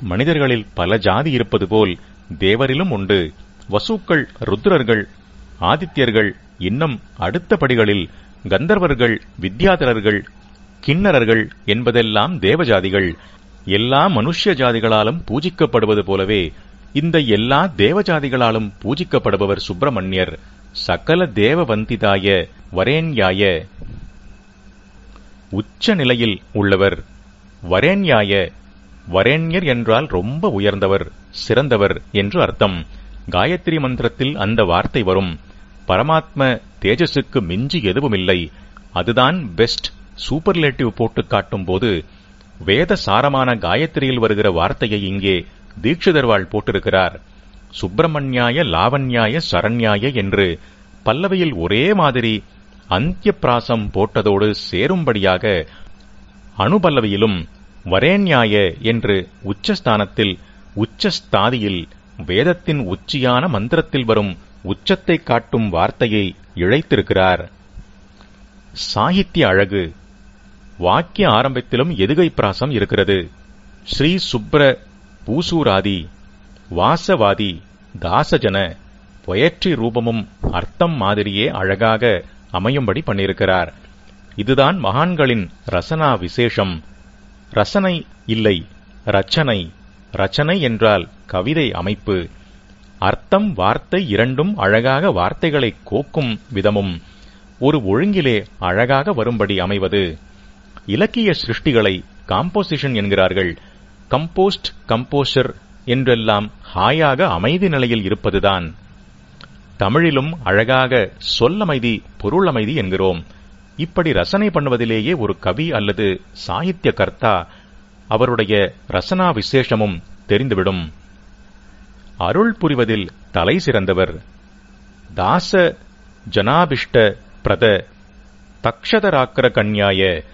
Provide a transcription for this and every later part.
மனிதர்களில் பல ஜாதி இருப்பது போல் தேவரிலும் உண்டு. வசூக்கள் ருத்ரர்கள் ஆதித்யர்கள் இன்னும் அடுத்த படிகளில் கந்தர்வர்கள் வித்யாதரர்கள் கிண்ணரர்கள் என்பதெல்லாம் தேவஜாதிகள். எல்லா மனுஷ்ய ஜாதிகளாலும் பூஜிக்கப்படுவது போலவே இந்த எல்லா தேவஜாதிகளாலும் பூஜிக்கப்படுபவர் சுப்பிரமணியர். சகல தேவவந்திதாய வரேன்யாய உச்ச நிலையில் உள்ளவர். வரேன்யாய வரேண்யர் என்றால் ரொம்ப உயர்ந்தவர் சிறந்தவர் என்று அர்த்தம். காயத்ரி மந்திரத்தில் அந்த வார்த்தை வரும். பரமாத்ம தேஜஸுக்கு மிஞ்சி எதுவுமில்லை. அதுதான் பெஸ்ட் சூப்பர்லேட்டிவ் போட்டு காட்டும் போது வேத சாரமான காயத்ரியில் வருகிற வார்த்தையை இங்கே தீட்சிதர்வாள் போட்டிருக்கிறார். சுப்பிரமணியாய லாவண்யாய சரண்யாய என்று பல்லவியில் ஒரே மாதிரி அந்திய பிராசம் போட்டதோடு சேரும்படியாக அணுபல்லவியிலும் வரேண்யாய என்று உச்சஸ்தானத்தில் உச்சஸ்தாதியில் வேதத்தின் உச்சியான மந்திரத்தில் வரும் உச்சத்தை காட்டும் வார்த்தையை இழைத்திருக்கிறார். சாகித்ய அழகு. வாக்கிய ஆரம்பத்திலும் எதுகை பிராசம் இருக்கிறது. ஸ்ரீ சுப்ர பூசூராதி வாசவாதி தாசஜன பொயற்றி ரூபமும் அர்த்தம் மாதிரியே அழகாக அமையும்படி பண்ணியிருக்கிறார். இதுதான் மகான்களின் ரசனா விசேஷம். ரசனை இல்லை ரச்சனை. ரச்சனை என்றால் கவிதை அமைப்பு. அர்த்தம் வார்த்தை இரண்டும் அழகாக வார்த்தைகளை கோக்கும் விதமும். ஒரு ஒழுங்கிலே அழகாக வரும்படி அமைவது. இலக்கிய சிருஷ்டிகளை காம்போசிஷன் என்கிறார்கள். கம்போஸ்ட் கம்போசர் என்றெல்லாம் ஹாயாக அமைதி நிலையில் இருப்பதுதான். தமிழிலும் அழகாக சொல்லமைதி பொருளமைதி என்கிறோம். இப்படி ரசனை பண்ணுவதிலேயே ஒரு கவி அல்லது சாகித்ய கர்த்தா அவருடைய ரசனா விசேஷமும் தெரிந்துவிடும். அருள் புரிவதில் தலை சிறந்தவர். தாச ஜனாபிஷ்ட பிரத தக்ஷதராக்கர கண்யாய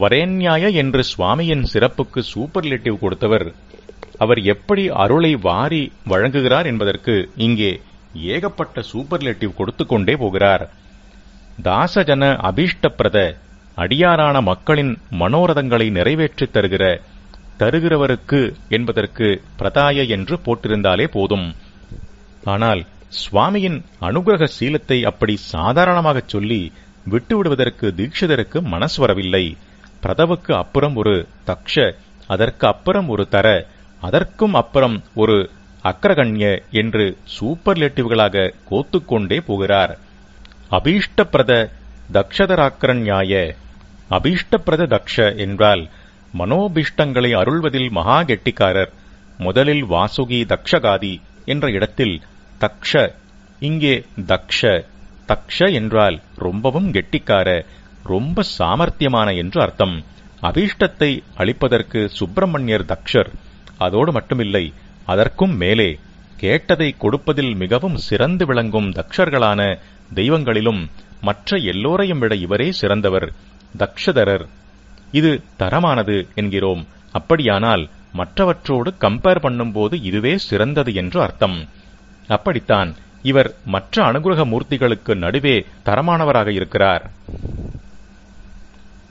வரேன்யாய என்று சுவாமியின் சிறப்புக்கு சூப்பர்லேட்டிவ் கொடுத்தவர். அவர் எப்படி அருளை வாரி வழங்குகிறார் என்பதற்கு இங்கே ஏகப்பட்ட சூப்பர்லேட்டிவ் கொடுத்து கொண்டே போகிறார். தாசஜன அபீஷ்டப்பிரத அடியாரான மக்களின் மனோரதங்களை நிறைவேற்றித் தருகிற தருகிறவருக்கு என்பதற்கு பிரதாய என்று போட்டிருந்தாலே போதும். ஆனால் சுவாமியின் அனுகிரக சீலத்தை அப்படி சாதாரணமாகச் சொல்லி விட்டுவிடுவதற்கு தீட்சிதருக்கு மனசு வரவில்லை. பிரதவுக்கு அப்புறம் ஒரு தக்ஷ அதற்கு அப்புறம் ஒரு தர அதற்கும் அப்புறம் ஒரு அக்ரகண்ய என்று சூப்பர்லேட்டிவ்களாக கோத்துக்கொண்டே போகிறார். அபீஷ்டப்பிரத தக்ஷதராக்கரண்யாய அபீஷ்டப்பிரத தக்ஷ என்றால் மனோபிஷ்டங்களை அருள்வதில் மகா கெட்டிக்காரர் முதலில் வாசுகி தக்ஷகாதி என்ற இடத்தில் தக்ஷ இங்கே தக்ஷ தக்ஷ என்றால் ரொம்பவும் கெட்டிக்கார ரொம்ப சாமர்த்தியமான என்று அர்த்தம். அபீஷ்டத்தை அளிப்பதற்கு சுப்பிரமணியர் தக்ஷர் அதோடு மட்டுமில்லை அதற்கும் மேலே கேட்டதை கொடுப்பதில் மிகவும் சிறந்து விளங்கும் தக்ஷர்களான தெய்வங்களிலும் மற்ற எல்லோரையும் விட இவரே சிறந்தவர் தக்ஷதரர். இது தரமானது என்கிறோம். அப்படியானால் மற்றவற்றோடு கம்பேர் பண்ணும்போது இதுவே சிறந்தது என்று அர்த்தம். அப்படித்தான் இவர் மற்ற அனுகிரக மூர்த்திகளுக்கு நடுவே தரமானவராக இருக்கிறார்.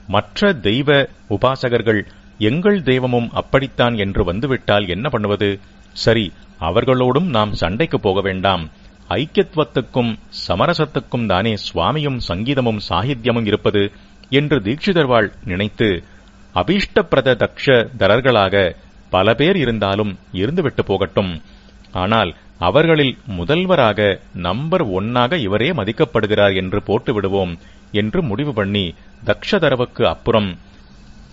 மற்ற தெய்வ உபாசகர்கள் எங்கள் தெய்வமும் அப்படித்தான் என்று வந்துவிட்டால் என்ன பண்ணுவது? சரி அவர்களோடும் நாம் சண்டைக்கு போக வேண்டாம். ஐக்கியத்துவத்துக்கும் சமரசத்துக்கும் தானே சுவாமியும் சங்கீதமும் சாகித்யமும் இருப்பது என்று தீட்சிதர்வாள் நினைத்து அபீஷ்டப்பிரத தக்ஷ தரர்களாக பல பேர் இருந்தாலும் இருந்துவிட்டு போகட்டும். ஆனால் அவர்களில் முதல்வராக நம்பர் ஒன்னாக இவரே மதிக்கப்படுகிறார் என்று போட்டு விடுவோம் என்று முடிவு பண்ணி தக்ஷதரவுக்கு அப்புறம்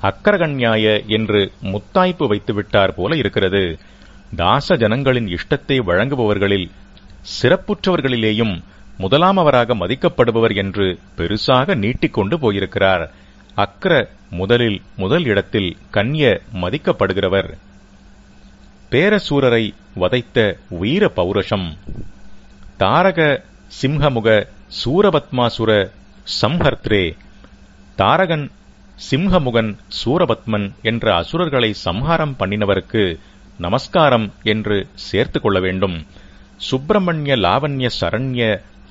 அக்கரகன்யாய என்று முத்தாய்ப்பு வைத்து விட்டார் போல இருக்கிறது. தாச ஜனங்களின் இஷ்டத்தை வழங்குபவர்களில் சிறப்புற்றவர்களிலேயும் முதலாமவராக மதிக்கப்படுபவர் என்று பெருசாக நீட்டிக்கொண்டு போயிருக்கிறார். அக்ர முதலில் முதல் இடத்தில் கன்ய மதிக்கப்படுகிறவர். பேரசூரரை வதைத்த வீர பௌருஷம். தாரக சிம்ஹமுக சூரபத்மாசுர சம்ஹர்த்ரே. தாரகன் சிம்ஹமுகன் சூரபத்மன் என்ற அசுரர்களை சம்ஹாரம் பண்ணினவருக்கு நமஸ்காரம் என்று சேர்த்து கொள்ள வேண்டும். சுப்பிரமணிய லாவண்ய சரண்ய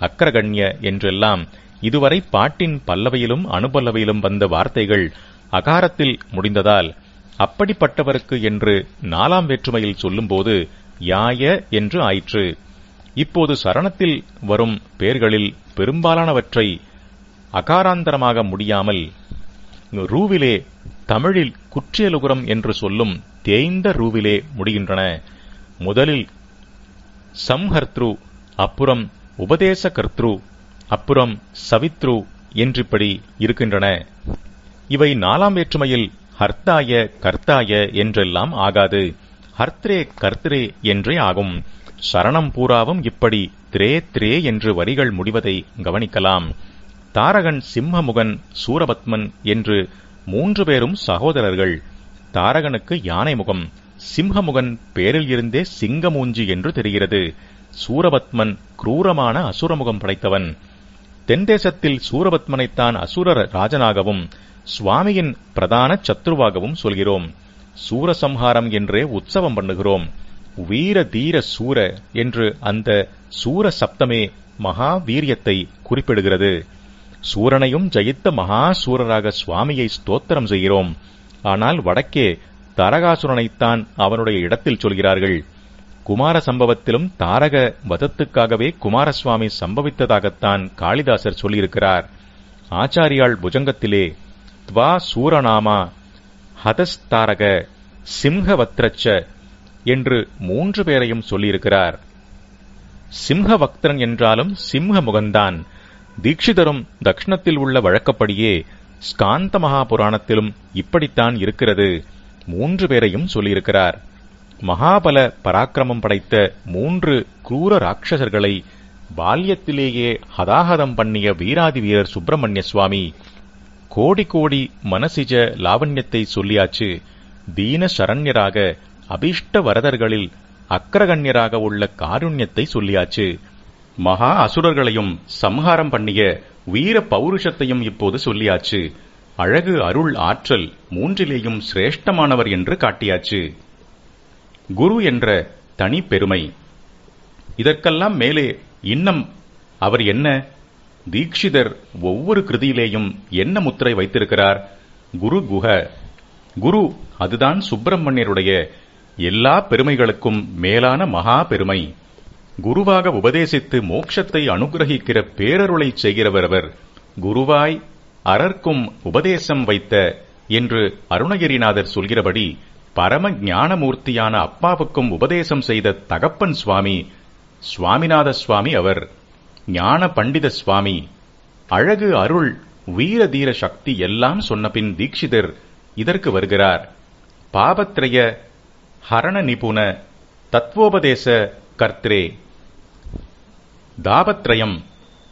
அக்ரகண்ய என்றெல்லாம் இதுவரை பாட்டின் பல்லவையிலும் அனுபல்லவையிலும் வந்த வார்த்தைகள் அகாரத்தில் முடிந்ததால் அப்படிப்பட்டவருக்கு என்று நாலாம் வேற்றுமையில் சொல்லும்போது யாய என்று ஆயிற்று. இப்போது சரணத்தில் வரும் பெயர்களில் பெரும்பாலானவற்றை அகாராந்தரமாக முடியாமல் ரூவிலே தமிழில் குற்றியலுகுரம் என்று சொல்லும் தேய்ந்த ரூவிலே முடிகின்றன. முதலில் சம்ஹர்த்ரு அப்புறம் உபதேச கர்த்ரு அப்புறம் சவித்ரு என்றிப்படி இருக்கின்றன. இவை நாலாம் வேற்றுமையில் ஹர்த்தாய கர்த்தாய என்றெல்லாம் ஆகாது. ஹர்த்ரே கர்த்ரே என்றே ஆகும். சரணம் பூராவும் இப்படி திரே திரே என்று வரிகள் முடிவதை கவனிக்கலாம். தாரகன் சிம்மமுகன் சூரபத்மன் என்று மூன்று பேரும் சகோதரர்கள். தாரகனுக்கு யானை முகம் சிம்ஹமுகன் பேரில் இருந்தே சிங்கமூஞ்சி என்று தெரிகிறது. சூரபத்மன் குரூரமான அசுரமுகம் படைத்தவன். தென்தேசத்தில் சூரபத்மனைத்தான் அசுர ராஜனாகவும் சுவாமியின் பிரதான சத்ருவாகவும் சொல்கிறோம். சூரசம்ஹாரம் என்றே உற்சவம் பண்ணுகிறோம். வீர தீர சூர என்று அந்த சூர சப்தமே மகா வீரியத்தை குறிப்பிடுகிறது. சூரனையும் ஜெயித்த மகா சூரராக சுவாமியை ஸ்தோத்திரம் செய்கிறோம். ஆனால் வடக்கே தரகாசுரனைத்தான் அவனுடைய இடத்தில் சொல்கிறார்கள். குமார சம்பவத்திலும் தாரக வதத்துக்காகவே குமாரசுவாமி சம்பவித்ததாகத்தான் காளிதாசர் சொல்லியிருக்கிறார். ஆச்சாரியாள் புஜங்கத்திலே துவா சூரநாமா ஹதஸ்தாரக சிம்ஹவத்ரச்ச என்று மூன்று பேரையும் சொல்லியிருக்கிறார். சிம்ஹவக்திரன் என்றாலும் சிம்ஹ முகந்தான் தீட்சிதரும் தக்ஷணத்தில் உள்ள வழக்கப்படியே ஸ்காந்த மகாபுராணத்திலும் இப்படித்தான் இருக்கிறது. மூன்று பேரையும் சொல்லியிருக்கிறார். மகாபல பராக்கிரமம் படைத்த மூன்று குரூர ராட்சசர்களை பால்யத்திலேயே ஹதாஹதம் பண்ணிய வீராதி வீரர் சுப்பிரமணிய சுவாமி கோடி கோடி மனசிஜ லாவண்யத்தை சொல்லியாச்சு. தீன சரண்யராக அபீஷ்ட வரதர்களில் அக்கரகண்யராக உள்ள காருண்யத்தை சொல்லியாச்சு. மகா அசுரர்களையும் சம்ஹாரம் பண்ணிய வீர பௌருஷத்தையும் இப்போது சொல்லியாச்சு. அழகு அருள் ஆற்றல் மூன்றிலேயும் சிரேஷ்டமானவர் என்று காட்டியாச்சு. குரு என்ற தனி பெருமை. இதற்கெல்லாம் மேலே இன்னம் அவர் என்ன? தீக்ஷிதர் ஒவ்வொரு கிருதியிலேயும் என்ன முத்திரை வைத்திருக்கிறார்? குரு குஹ குரு அதுதான் சுப்பிரமணியருடைய எல்லா பெருமைகளுக்கும் மேலான மகா பெருமை. குருவாக உபதேசித்து மோட்சத்தை அனுகிரகிக்கிற பேரருளை செய்கிறவர் அவர். குருவாய் அரர்க்கும் உபதேசம் வைத்த என்று அருணகிரிநாதர் சொல்கிறபடி பரம ஞானமூர்த்தியான அப்பாவுக்கும் உபதேசம் செய்த தகப்பன் சுவாமி சுவாமிநாத சுவாமி அவர் ஞான பண்டித சுவாமி அழகு அருள் வீர தீர சக்தி எல்லாம் சொன்னபின் தீட்சிதர் இதற்கு வருகிறார். பாபத்ரய ஹரண நிபுண தத்வோபதேச கர்த்ரே தாபத்ரயம்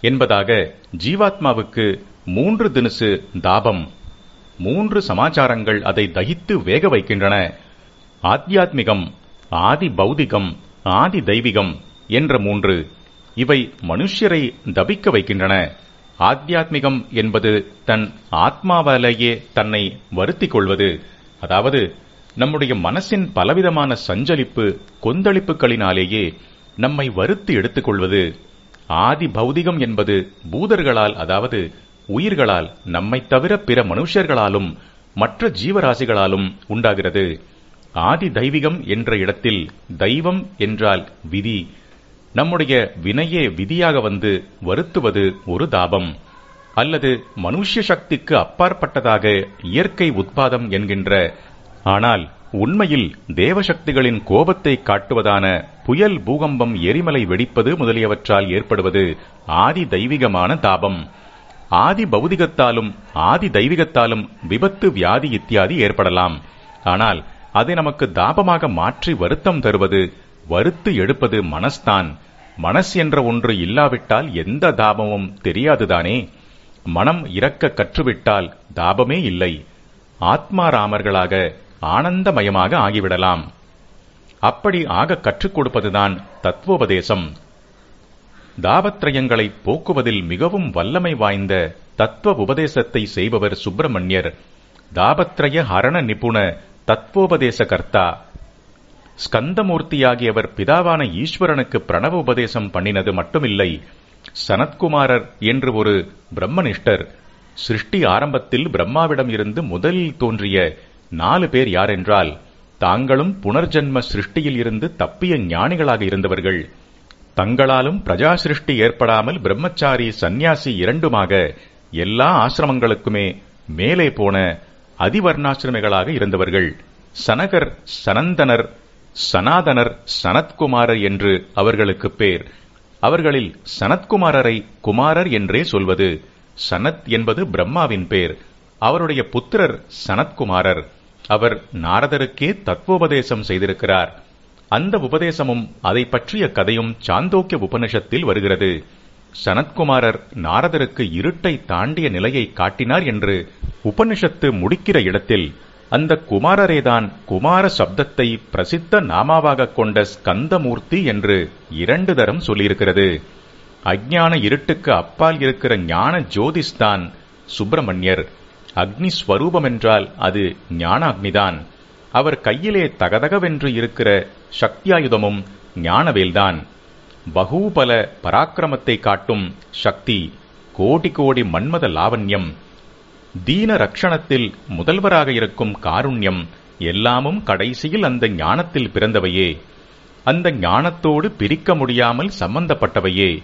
என்பதாக ஜீவாத்மாவுக்கு மூன்று தினுசு தாபம். மூன்று சமாச்சாரங்கள் அதை தகித்து வேக வைக்கின்றன. ஆத்தியாத்மிகம் ஆதி பௌதிகம் ஆதி தெய்வீகம் என்ற மூன்று இவை மனுஷ்யரை தபிக்க வைக்கின்றன. ஆத்தியாத்மிகம் என்பது தன் ஆத்மாவாலேயே தன்னை வருத்திக் கொள்வது. அதாவது நம்முடைய மனசின் பலவிதமான சஞ்சலிப்பு கொந்தளிப்புகளினாலேயே நம்மை வருத்தி எடுத்துக்கொள்வது ஆதி பௌதிகம் என்பது பூதர்களால் அதாவது உயிர்களால் நம்மைத் தவிர பிற மனுஷர்களாலும் மற்ற ஜீவராசிகளாலும் உண்டாகிறது. ஆதி தெய்வீகம் என்ற இடத்தில் தெய்வம் என்றால் விதி. நம்முடைய வினையே விதியாக வந்து வருத்துவது ஒரு தாபம். அல்லது மனுஷ்ய சக்திக்கு அப்பாற்பட்டதாக இயற்கை உத்பாதம் என்கின்ற ஆனால் உண்மையில் தேவசக்திகளின் கோபத்தை காட்டுவதான புயல் பூகம்பம் எரிமலை வெடிப்பது முதலியவற்றால் ஏற்படுவது ஆதி தெய்வீகமான தாபம். ஆதி பௌதிகத்தாலும் ஆதி தெய்வீகத்தாலும் விபத்து வியாதி இத்தியாதி ஏற்படலாம். ஆனால் அதை நமக்கு தாபமாக மாற்றி வருத்தம் தருவது வருத்து எடுப்பது மனஸ்தான். மனஸ் என்ற ஒன்று இல்லாவிட்டால் எந்த தாபமும் தெரியாதுதானே? மனம் இறக்க கற்றுவிட்டால் தாபமே இல்லை. ஆத்மாராமர்களாக ஆனந்தமயமாக ஆகிவிடலாம். அப்படி ஆக கற்றுக் கொடுப்பதுதான் தத்துவோபதேசம். தாபத்ரயங்களை போக்குவதில் மிகவும் வல்லமை வாய்ந்த தத்துவ உபதேசத்தை செய்பவர் சுப்பிரமணியர். தாபத்ரய ஹரண நிபுண தத்துவோபதேச கர்த்தா ஸ்கந்தமூர்த்தியாகியவர் பிதாவான ஈஸ்வரனுக்கு பிரணவ உபதேசம் பண்ணினது மட்டுமில்லை. சனத்குமாரர் என்று ஒரு பிரம்மனிஷ்டர். சிருஷ்டி ஆரம்பத்தில் பிரம்மாவிடம் இருந்து முதலில் தோன்றிய நாலு பேர் யாரென்றால் தாங்களும் புனர்ஜென்ம சிருஷ்டியில் இருந்து தப்பிய ஞானிகளாக இருந்தவர்கள். தங்களாலும் பிரஜா சிருஷ்டி ஏற்படாமல் பிரம்மச்சாரி சந்நியாசி இரண்டுமாக எல்லா ஆசிரமங்களுக்குமே மேலே போன அதிவர்ணாசிரமிகளாக இருந்தவர்கள் சனகர் சனந்தனர் சனாதனர் சனத்குமாரர் என்று அவர்களுக்கு பேர். அவர்களில் சனத்குமாரரை குமாரர் என்றே சொல்வது சனத் என்பது பிரம்மாவின் பேர். அவருடைய புத்திரர் சனத்குமாரர். அவர் நாரதருக்கே தத்துவோபதேசம் செய்திருக்கிறார். அந்த உபதேசமும் அதை பற்றிய கதையும் சாந்தோக்கிய உபனிஷத்தில் வருகிறது. சனத்குமாரர் நாரதருக்கு இருட்டை தாண்டிய நிலையை காட்டினார் என்று உபனிஷத்து முடிக்கிற இடத்தில் அந்த குமாரரேதான் குமார சப்தத்தை பிரசித்த நாமாவாக கொண்ட ஸ்கந்தமூர்த்தி என்று இரண்டு தரம் சொல்லியிருக்கிறது. அஜ்ஞான இருட்டுக்கு அப்பால் இருக்கிற ஞான ஜோதிஸ்தான் சுப்பிரமணியர். அக்னி ஸ்வரூபம் என்றால் அது ஞான அக்னிதான் அவர் கையிலே தகதகவென்று இருக்கிற சக்தியாயுதமும் ஞானவேல்தான். பகூபல பராக்கிரமத்தை காட்டும் சக்தி கோடி கோடி மன்மத லாவண்யம். தீன ரக்ஷணத்தில் முதல்வராக இருக்கும் காருண்யம் எல்லாமும் கடைசியில் அந்த ஞானத்தில் பிறந்தவையே. அந்த ஞானத்தோடு பிரிக்க முடியாமல் சம்பந்தப்பட்டவையே.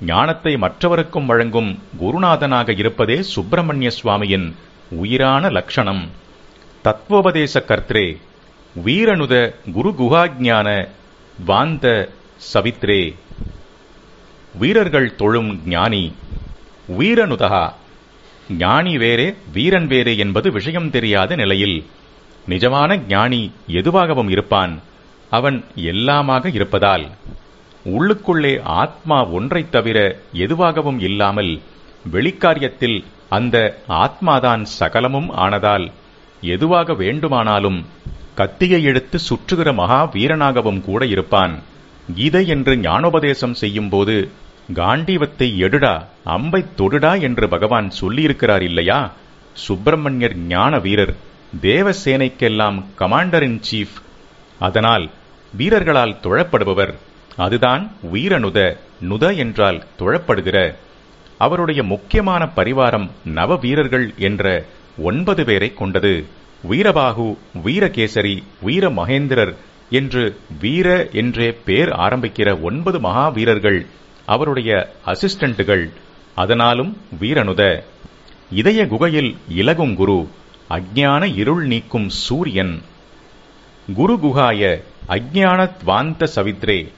ஞானத்தை மற்றவருக்கும் வழங்கும் குருநாதனாக இருப்பதே சுப்பிரமணிய சுவாமியின் உயிரான லட்சணம் தத்துவோபதேச கர்த்தரே வீரனுத குரு குஹாஜ்ஞான வாந்த சவித்ரே. வீரர்கள் தொழும் ஞானி வீரனுதகா ஞானி வேறே வீரன் வேறே என்பது விஷயம் தெரியாத நிலையில் நிஜமான ஞானி எதுவாகவும் இருப்பான் அவன் எல்லாமாக இருப்பதால் உள்ளுக்குள்ளே ஆத்மா ஒன்றைத் தவிர எதுவாகவும் இல்லாமல் வெளிக்காரியத்தில் அந்த ஆத்மாதான் சகலமும் ஆனதால் எதுவாக வேண்டுமானாலும் கத்தியை எடுத்து சுற்றுகிற மகா வீரனாகவும் கூட இருப்பான். கீதை என்று ஞானோபதேசம் செய்யும்போது காண்டீவத்தை எடுடா அம்பை தொடுடா என்று பகவான் சொல்லியிருக்கிறார் இல்லையா? சுப்பிரமணியர் ஞான வீரர் தேவசேனைக்கெல்லாம் கமாண்டர் இன் சீஃப் அதனால் வீரர்களால் தொழப்படுபவர் அதுதான் வீரனுத நுத என்றால் தொழப்படுகிற. அவருடைய முக்கியமான பரிவாரம் நவ வீரர்கள் என்ற ஒன்பது பேரை கொண்டது. வீரபாகு வீரகேசரி வீர மகேந்திரர் என்று வீர என்றே பேர் ஆரம்பிக்கிற ஒன்பது மகாவீரர்கள் அவருடைய அசிஸ்டன்ட்டுகள் அதனாலும் வீரனுத. இதய குகையில் இலகும் குரு அஜ்ஞான இருள் நீக்கும் சூரியன். குரு குகாய அஜ்ஞானத்வாந்த சவித்ரே.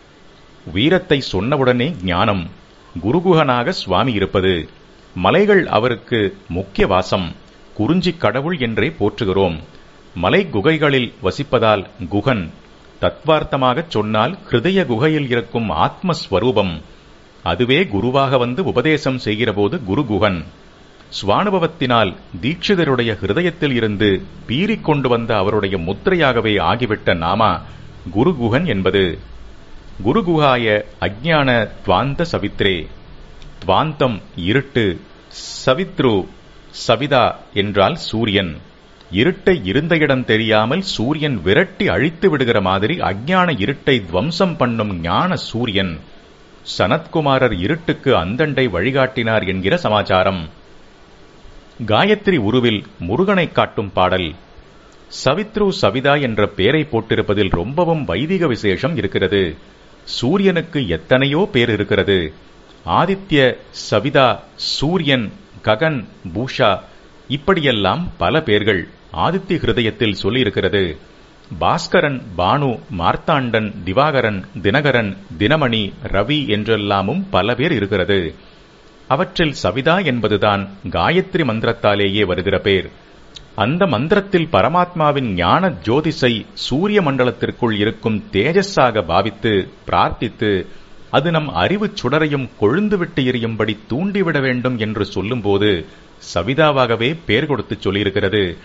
வீரத்தை சொன்னவுடனே ஞானம். குருகுகனாக சுவாமி இருப்பது. மலைகள் அவருக்கு முக்கிய வாசம். குறிஞ்சி கடவுள் என்றே போற்றுகிறோம். மலை குகைகளில் வசிப்பதால் குகன். தத்வார்த்தமாகச் சொன்னால் ஹிருதய குகையில் இருக்கும் ஆத்மஸ்வரூபம். அதுவே குருவாக வந்து உபதேசம் செய்கிறபோது குருகுகன் சுவானுபவத்தினால் தீட்சிதருடைய ஹிருதயத்தில் இருந்து பீறிக் கொண்டு வந்த அவருடைய முத்திரையாகவே ஆகிவிட்ட நாமா குருகுகன் என்பது. குருகுகாய அஜ்ஞான துவாந்த சவித்ரே துவாந்தம் இருட்டு சவித்ரு சவிதா என்றால் சூரியன். இருட்டை இருந்த இடம் தெரியாமல் சூரியன் விரட்டி அழித்து விடுகிற மாதிரி அஜ்ஞான இருட்டை துவம்சம் பண்ணும் ஞான சூரியன். சனத்குமாரர் இருட்டுக்கு அந்தண்டை வழிகாட்டினார் என்கிற சமாச்சாரம். காயத்ரி உருவில் முருகனை காட்டும் பாடல். சவித்ரு சவிதா என்ற பெயரை போட்டிருப்பதில் ரொம்பவும் வைதிக விசேஷம் இருக்கிறது. சூரியனுக்கு எத்தனையோ பேர் இருக்கிறது. ஆதித்ய சவிதா சூரியன் ககன் பூஷா இப்படியெல்லாம் பல பேர்கள் ஆதித்ய ஹிருதயத்தில் சொல்லியிருக்கிறது. பாஸ்கரன் பானு மார்த்தாண்டன் திவாகரன் தினகரன் தினமணி ரவி என்றெல்லாமும் பல பேர் இருக்கிறது. அவற்றில் சவிதா என்பதுதான் காயத்ரி மந்திரத்தாலேயே வருகிற பேர். அந்த மந்திரத்தில் பரமாத்மாவின் ஞான ஜோதிஷை சூரிய மண்டலத்திற்குள் இருக்கும் தேஜஸாக பாவித்து பிரார்த்தித்து அது நம் அறிவுச் சுடரையும் கொழுந்துவிட்டு எரியும்படி தூண்டிவிட வேண்டும் என்று சொல்லும்போது சவிதாவாகவே பேர் கொடுத்து சொல்லியிருக்கிறது.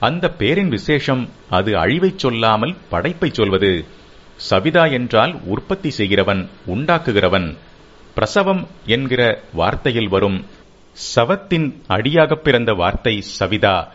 அந்த பேரின் விசேஷம் அது அழிவைச் சொல்லாமல் படைப்பைச் சொல்வது. சவிதா என்றால் உற்பத்தி செய்கிறவன் உண்டாக்குகிறவன். பிரசவம் என்கிற வார்த்தையில் வரும். சவத்தின் அடியாகப் பிறந்த வார்த்தை சவிதா.